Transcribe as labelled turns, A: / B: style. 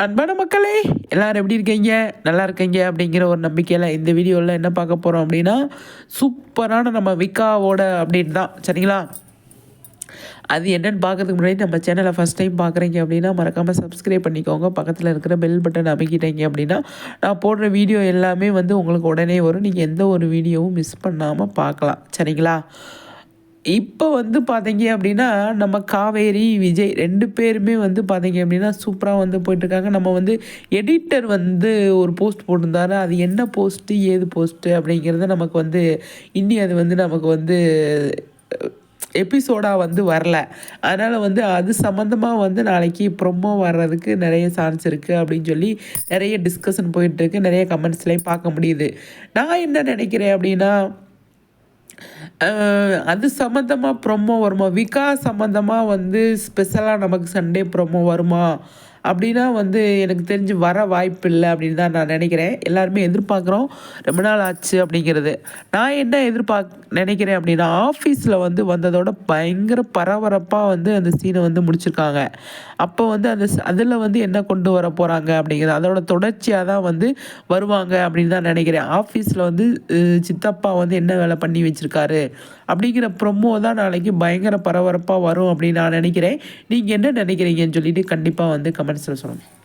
A: அன்பான மக்களே எல்லோரும் எப்படி இருக்கீங்க? நல்லா இருக்கீங்க அப்படிங்கிற ஒரு நம்பிக்கையில் இந்த வீடியோவில் என்ன பார்க்க போகிறோம் அப்படின்னா சூப்பரான நம்ம விக்காவோட அப்டேட் தான். சரிங்களா? அது என்னென்னு பார்க்கறதுக்கு முன்னாடி நம்ம சேனலை ஃபஸ்ட் டைம் பார்க்குறீங்க அப்படின்னா மறக்காமல் சப்ஸ்கிரைப் பண்ணிக்கோங்க. பக்கத்தில் இருக்கிற பெல் பட்டன் அமைக்கிட்டீங்க அப்படின்னா நான் போடுற வீடியோ எல்லாமே வந்து உங்களுக்கு உடனே வரும். நீங்கள் எந்த ஒரு வீடியோவும் மிஸ் பண்ணாமல் பார்க்கலாம். சரிங்களா? இப்போ வந்து பார்த்தீங்க அப்படின்னா நம்ம காவேரி விஜய் ரெண்டு பேருமே வந்து பார்த்தீங்க அப்படின்னா சூப்பராக வந்து போயிட்டுருக்காங்க. நம்ம வந்து எடிட்டர் வந்து ஒரு போஸ்ட் போட்டிருந்தாரு. அது என்ன போஸ்ட்டு ஏது போஸ்ட்டு அப்படிங்கிறத நமக்கு வந்து இன்னி அது வந்து நமக்கு வந்து எபிசோடாக வந்து வரல. அதனால் வந்து அது சம்மந்தமாக வந்து நாளைக்கு ப்ரொமோ வர்றதுக்கு நிறைய சான்ஸ் இருக்குது அப்படின்னு சொல்லி நிறைய டிஸ்கஷன் போயிட்டுருக்கு. நிறைய கமெண்ட்ஸ்லேயும் பார்க்க முடியுது. நான் என்ன நினைக்கிறேன் அப்படின்னா அது சம்மந்தமாக ப்ரொமோ வருமா? விகா சம்மந்தமாக வந்து ஸ்பெஷலாக நமக்கு சண்டே ப்ரொமோ வருமா? அப்படின்னா வந்து எனக்கு தெரிஞ்சு வர வாய்ப்பு இல்லை அப்படின்னு தான் நான் நினைக்கிறேன். எல்லாருமே எதிர்பார்க்குறோம். ரொம்ப நாள் ஆச்சு அப்படிங்கிறது. நான் என்ன எதிர்பார்க் நினைக்கிறேன் அப்படின்னா ஆஃபீஸில் வந்து வந்ததோட பயங்கர பரபரப்பாக வந்து அந்த சீனை வந்து முடிச்சிருக்காங்க. அப்போ வந்து அந்த அதில் வந்து என்ன கொண்டு வர போகிறாங்க அப்படிங்கிறது அதோட தொடர்ச்சியாக தான் வந்து வருவாங்க அப்படின்னு தான் நினைக்கிறேன். ஆஃபீஸில் வந்து சித்தப்பா வந்து என்ன வேலை பண்ணி வச்சுருக்காரு? அப்படிங்கிற ப்ரொமோ தான் நாளைக்கு பயங்கர பரபரப்பாக வரும் அப்படின்னு நான் நினைக்கிறேன். நீங்கள் என்ன நினைக்கிறீங்கன்னு சொல்லிட்டு கண்டிப்பாக வந்து கமெண்ட் അടുത്ത ദിവസം